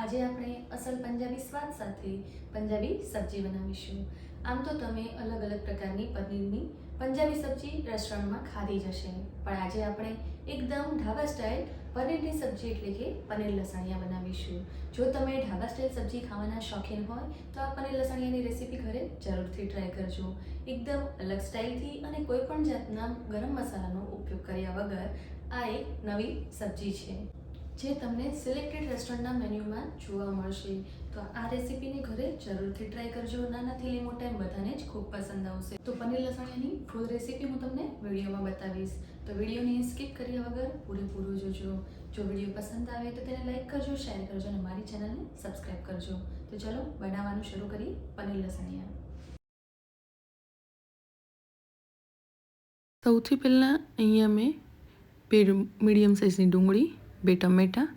આજે આપણે અસલ પંજાબી સ્વાદ સાથે પંજાબી સબ્જી બનાવીશું. આમ તો તમે અલગ અલગ પ્રકારની પનીરની પંજાબી સબ્જી રેસ્ટોરન્ટમાં ખાધી જ હશે. પણ આજે આપણે એકદમ ઢાબા સ્ટાઇલ પનીરની સબ્જી એટલે કે પનીર લસણિયા બનાવીશું. જો તમે ઢાબા સ્ટાઇલ સબ્જી ખાવાના શોખીન હોય, તો આ પનીર લસણિયાની રેસીપી ઘરે જરૂરથી ટ્રાય કરજો. એકદમ અલગ સ્ટાઇલથી અને કોઈ પણ જાતના ગરમ મસાલાનો ઉપયોગ કર્યા વગર આ એક નવી સબ્જી છે. જે તમને સિલેક્ટેડ રેસ્ટોરન્ટના મેન્યુમાં જોવા મળશે. તો આ રેસીપીને ઘરે જરૂરથી ટ્રાય કરજો. નાનાથી લઈ મોટા એમ બધાને જ ખૂબ પસંદ આવશે. તો પનીર લસણિયાની ફૂલ રેસીપી હું તમને વિડીયોમાં બતાવીશ. તો વિડીયોને સ્કીપ કર્યા વગર પૂરેપૂરું જોજો. જો વીડિયો પસંદ આવે તો તેને લાઈક કરજો શેર કરજો અને મારી ચેનલને સબસ્ક્રાઈબ કરજો. તો ચલો બનાવવાનું શરૂ કરીએ પનીર લસણિયા. સૌથી પહેલાં અહીંયા મેં બે મીડિયમ સાઇઝની ડુંગળી બે ટમેટાં,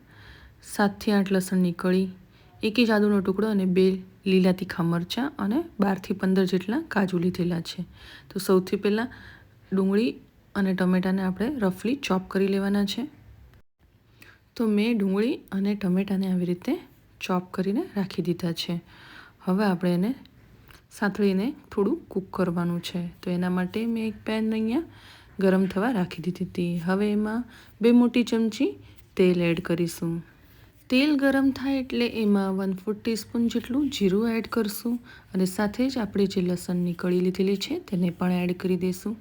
સાતથી આઠ લસણની કળી એક ઇંચ આદુનો ટુકડો અને બે લીલા તીખા મરચાં અને બારથી પંદર જેટલા કાજુ લીધેલા છે. તો સૌથી પહેલાં ડુંગળી અને ટમેટાને આપણે રફલી ચોપ કરી લેવાના છે. તો મેં ડુંગળી અને ટમેટાને આવી રીતે ચોપ કરીને રાખી દીધા છે. હવે આપણે એને સાંતળીને થોડું કૂક કરવાનું છે. તો એના માટે મેં એક પેન અહીંયા ગરમ થવા રાખી દીધી હતી. હવે એમાં બે મોટી ચમચી તેલ એડ કરીશું. તેલ ગરમ થાય એટલે એમાં વન ફોર ટીસ્પૂન જેટલું જીરું એડ કરશું અને સાથે જ આપણે જે લસણની કળી લીધેલી છે તેને પણ એડ કરી દઈશું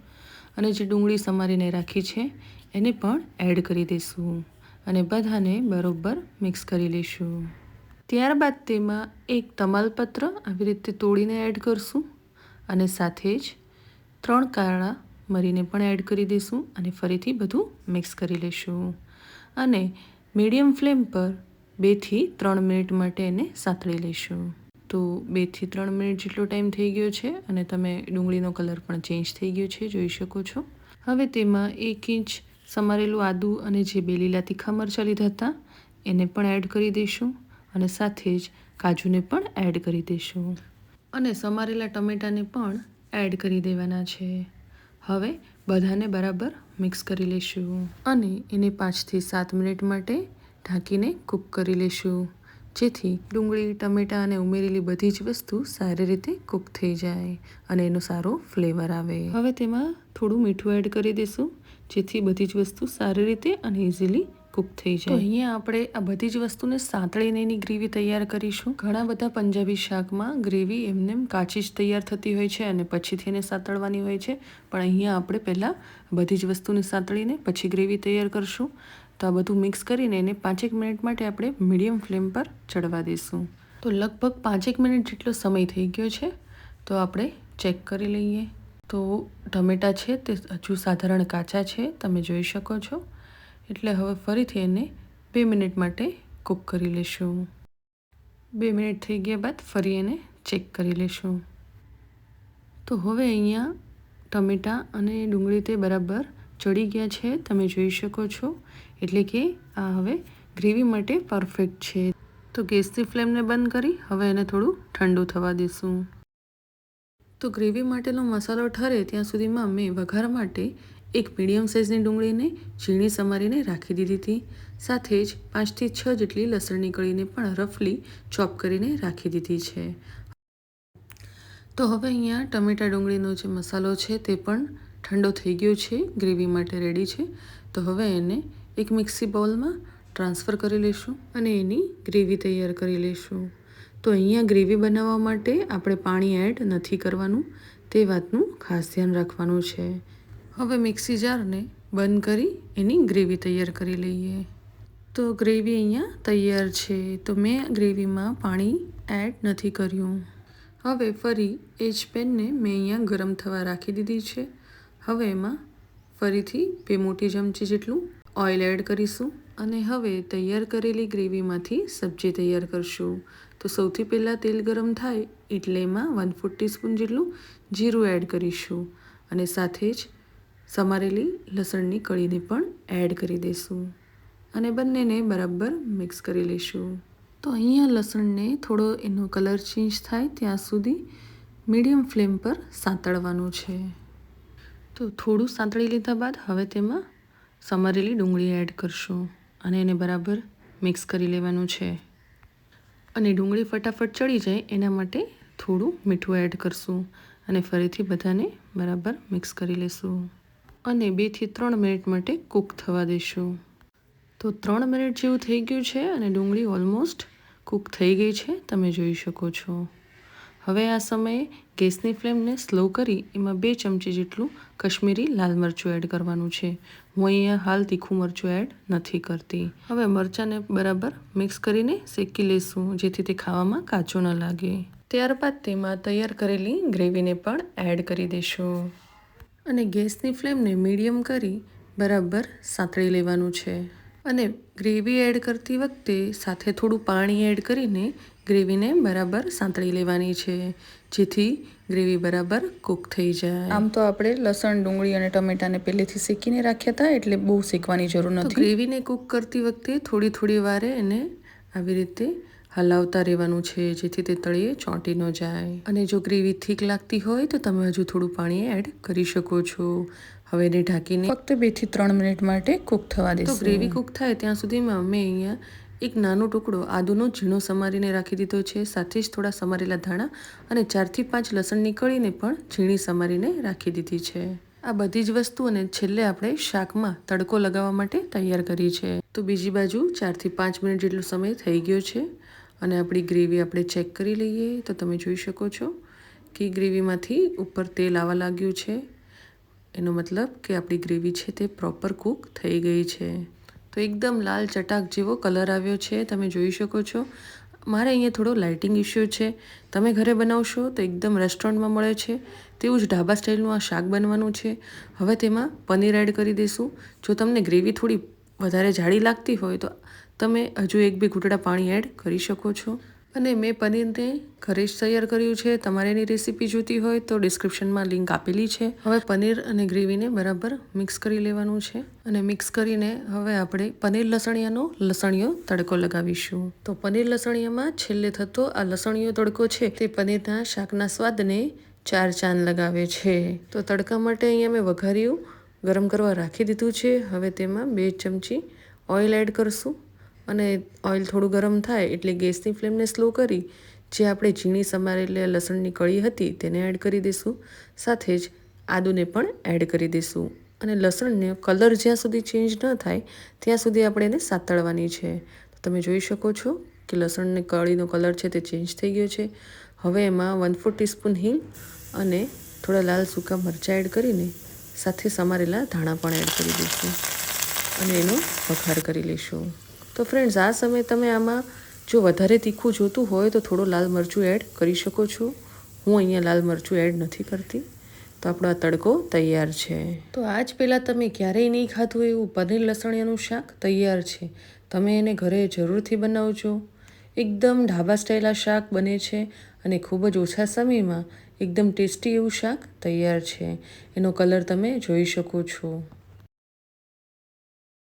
અને જે ડુંગળી સમારીને રાખી છે એને પણ એડ કરી દઈશું અને બધાને બરોબર મિક્સ કરી લઈશું ત્યારબાદ તેમાં એક તમાલપત્ર આવી રીતે તોડીને એડ કરશું અને સાથે જ ત્રણ કાળા મરીને પણ એડ કરી દઈશું અને ફરીથી બધું મિક્સ કરી લઈશું અને મીડિયમ ફ્લેમ પર બેથી ત્રણ મિનિટ માટે એને સાંતળી લઈશું. તો બેથી ત્રણ મિનિટ જેટલો ટાઈમ થઈ ગયો છે અને તમે ડુંગળીનો કલર પણ ચેન્જ થઈ ગયો છે, જોઈ શકો છો. હવે તેમાં એક ઇંચ સમારેલું આદું અને જે બે લીલા તીખા મરચાં લીધા હતા, એને પણ એડ કરી દઈશું અને સાથે જ કાજુને પણ એડ કરી દઈશું. અને સમારેલા ટમેટાને પણ એડ કરી દેવાના છે. હવે બધાને બરાબર મિક્સ કરી લઈશું અને એને પાંચથી સાત મિનિટ માટે ઢાંકીને કૂક કરી લઈશું જેથી ડુંગળી, ટમેટાં અને ઉમેરેલી બધી જ વસ્તુ સારી રીતે કૂક થઈ જાય અને એનો સારો ફ્લેવર આવે. હવે તેમાં થોડું મીઠું એડ કરી દઈશું જેથી બધી જ વસ્તુ સારી રીતે અને ઇઝીલી કૂક થઈ જાય. તો અહીંયા આપણે આ બધી જ વસ્તુને સાંતળીને એની ગ્રેવી તૈયાર કરીશું. ઘણા બધા પંજાબી શાકમાં ગ્રેવી એમને કાચી જ તૈયાર થતી હોય છે અને પછીથી એને સાંતળવાની હોય છે. પણ અહીંયા આપણે પહેલાં બધી જ વસ્તુને સાંતળીને પછી ગ્રેવી તૈયાર કરશું. તો આ બધું મિક્સ કરીને એને પાંચેક મિનિટ માટે આપણે મીડિયમ ફ્લેમ પર ચડવા દઈશું તો લગભગ પાંચેક મિનિટ જેટલો સમય થઈ ગયો છે તો આપણે ચેક કરી લઈએ. તો ટમેટાં છે તે હજુ સાધારણ કાચા છે તમે જોઈ શકો છો. એટલે હવે ફરીથી એને બે મિનિટ માટે કૂક કરી લઈશું બે મિનિટ થઈ ગયા બાદ ફરી એને ચેક કરી લઈશું તો હવે અહીંયા ટમેટાં અને ડુંગળી તે બરાબર ચડી ગયા છે, તમે જોઈ શકો છો. એટલે કે આ હવે ગ્રેવી માટે પરફેક્ટ છે. તો ગેસની ફ્લેમને બંધ કરી હવે એને થોડું ઠંડુ થવા દઈશું તો ગ્રેવી માટેનો મસાલો ઠરે ત્યાં સુધીમાં મેં વઘાર માટે એક મીડિયમ સાઇઝની ડુંગળીને ઝીણી સમારીને રાખી દીધી હતી. સાથે જ પાંચથી છ જેટલી લસણની કળીને પણ રફલી ચોપ કરીને રાખી દીધી છે. તો હવે અહીંયા ટમેટા ડુંગળીનો જે મસાલો છે તે પણ ઠંડો થઈ ગયો છે, ગ્રેવી માટે રેડી છે. તો હવે એને એક મિક્સી બાઉલમાં ટ્રાન્સફર કરી લઈશું અને એની ગ્રેવી તૈયાર કરી લઈશું. તો અહીંયા ગ્રેવી બનાવવા માટે આપણે પાણી એડ નથી કરવાનું, તે વાતનું ખાસ ધ્યાન રાખવાનું છે. હવે મિક્સી જારને બંધ કરી એની ગ્રેવી તૈયાર કરી લઈએ. તો ગ્રેવી અહીંયા તૈયાર છે. તો મેં ગ્રેવીમાં પાણી એડ નથી કર્યું. હવે ફરી એ જ પેનને મેં અહીંયા ગરમ થવા રાખી દીધી છે. હવે એમાં ફરીથી બે મોટી ચમચી જેટલું ઓઇલ એડ કરીશું અને હવે તૈયાર કરેલી ગ્રેવીમાંથી સબ્જી તૈયાર કરશું. તો સૌથી પહેલાં તેલ ગરમ થાય એટલે એમાં વન ફોર ટીસ્પૂન જેટલું જીરું એડ કરીશું અને સાથે જ સમારેલી લસણની કળીને પણ એડ કરી દઈશું અને બંનેને બરાબર મિક્સ કરી લઈશું. તો અહીંયા લસણને થોડો એનો કલર ચેન્જ થાય ત્યાં સુધી મીડિયમ ફ્લેમ પર સાંતળવાનું છે. તો થોડું સાંતળી લીધા બાદ હવે તેમાં સમારેલી ડુંગળી એડ કરશું અને એને બરાબર મિક્સ કરી લેવાનું છે. અને ડુંગળી ફટાફટ ચડી જાય એના માટે થોડું મીઠું એડ કરશું અને ફરીથી બધાને બરાબર મિક્સ કરી લેશું. અને બેથી ત્રણ મિનિટ માટે કૂક થવા દઈશું તો ત્રણ મિનિટ જેવું થઈ ગયું છે અને ડુંગળી ઓલમોસ્ટ કૂક થઈ ગઈ છે, તમે જોઈ શકો છો. હવે આ સમયે ગેસની ફ્લેમને સ્લો કરી એમાં બે ચમચી જેટલું કશ્મીરી લાલ મરચું એડ કરવાનું છે. હું અહીંયા હાલ તીખું મરચું એડ નથી કરતી. હવે મરચાંને બરાબર મિક્સ કરીને શેકી લેશું, જેથી તે ખાવામાં કાચો ન લાગે. ત્યારબાદ તેમાં તૈયાર કરેલી ગ્રેવીને પણ એડ કરી દેશું. અને ગેસની ફ્લેમને મીડિયમ કરી બરાબર સાંતળી લેવાનું છે. અને ગ્રેવી એડ કરતી વખતે સાથે થોડું પાણી એડ કરીને ગ્રેવીને બરાબર સાંતળી લેવાની છે જેથી ગ્રેવી બરાબર કૂક થઈ જાય. આમ તો આપણે લસણ ડુંગળી અને ટમેટાને પહેલેથી શેકીને રાખ્યા હતા એટલે બહુ શેકવાની જરૂર નથી. ગ્રેવીને કૂક કરતી વખતે થોડી થોડી વારે એને આવી રીતે હલાવતા રહેવાનું છે જેથી તે તળીએ ચોંટી ન જાય. અને જો ગ્રેવી થીક લાગતી હોય તો તમે હજુ થોડું પાણી એડ કરી શકો છો. હવે એને ઢાંકીને ફક્ત બેથી ત્રણ મિનિટ માટે કૂક થવા દેશું. તો ગ્રેવી કૂક થાય ત્યાં સુધીમાં અમે અહીંયા એક નાનો ટુકડો આદુનો ઝીણો સમારીને રાખી દીધો છે. સાથે જ થોડા સમારેલા ધાણા અને ચારથી પાંચ લસણ નીકળીને પણ ઝીણી સમારીને રાખી દીધી છે. આ બધી જ વસ્તુઓને છેલ્લે આપણે શાકમાં તડકો લગાવવા માટે તૈયાર કરી છે. તો બીજી બાજુ ચારથી પાંચ મિનિટ જેટલો સમય થઈ ગયો છે. અને આપણી ગ્રેવી આપણે ચેક કરી લઈએ તો તમે જોઈ શકો છો કે ગ્રેવીમાંથી ઉપર તેલ આવવા લાગ્યું છે. એનો મતલબ કે આપણી ગ્રેવી છે તે પ્રોપર કૂક થઈ ગઈ છે. તો એકદમ લાલ ચટાક જેવો કલર આવ્યો છે. તમે જોઈ શકો છો. મારે અહીંયા થોડો લાઇટિંગ ઇશ્યુ છે. તમે ઘરે બનાવશો તો એકદમ રેસ્ટોરન્ટમાં મળે છે. તેવું જ ઢાબા સ્ટાઇલનું આ શાક બનવાનું છે. હવે તેમાં પનીર એડ કરી દઈશું જો તમને ગ્રેવી થોડી વધારે જાડી લાગતી હોય તો તમે હજુ એક બે ઘૂંટડા પાણી એડ કરી શકો છો. અને મેં પનીરને ઘરે જ તૈયાર કર્યું છે. તમારે એની રેસીપી જોતી હોય તો ડિસ્ક્રિપ્શનમાં લિંક આપેલી છે. હવે પનીર અને ગ્રેવીને બરાબર મિક્સ કરી લેવાનું છે. અને મિક્સ કરીને હવે આપણે પનીર લસણિયાનો લસણીયો તડકો લગાવીશું. તો પનીર લસણિયામાં છેલ્લે થતો આ લસણીયો તડકો છે તે પનીરના શાકના સ્વાદને ચાર ચાંદ લગાવે છે. તો તડકા માટે અહીંયા મેં વઘાર્યું ગરમ કરવા રાખી દીધું છે. હવે તેમાં બે ચમચી ઓઇલ એડ કરશું. અને ઓઇલ થોડું ગરમ થાય એટલે ગેસની ફ્લેમને સ્લો કરી, જે આપણે ઝીણી સમારેલી લસણની કળી હતી તેને એડ કરી દઈશું સાથે જ આદુને પણ એડ કરી દઈશું અને લસણને કલર જ્યાં સુધી ચેન્જ ન થાય, ત્યાં સુધી આપણે એને સાતળવાની છે. તમે જોઈ શકો છો કે લસણની કળીનો કલર છે તે ચેન્જ થઈ ગયો છે. હવે એમાં વન ફોર ટીસ્પૂન હિંગ અને થોડા લાલ સૂકા મરચાં એડ કરીને સાથે સમારેલા ધાણા પણ એડ કરી દઈશું. અને એનો વઘાર કરી લઈશું. તો ફ્રેન્ડ્સ આ સમયે તમે આમાં જો વધારે તીખું જોતું હોય તો થોડું લાલ મરચું એડ કરી શકો છો. હું અહીંયા લાલ મરચું એડ નથી કરતી. તો આપણો આ તડકો તૈયાર છે. તો આજ પહેલાં તમે ક્યારેય નહીં ખાધું એવું પનીર લસણિયાનું શાક? તૈયાર છે. તમે એને ઘરે જરૂરથી બનાવજો. એકદમ ઢાબા સ્ટાઇલ આ શાક બને છે અને ખૂબ જ ઓછા સમયમાં એકદમ ટેસ્ટી એવું શાક તૈયાર છે. એનો કલર તમે જોઈ શકો છો.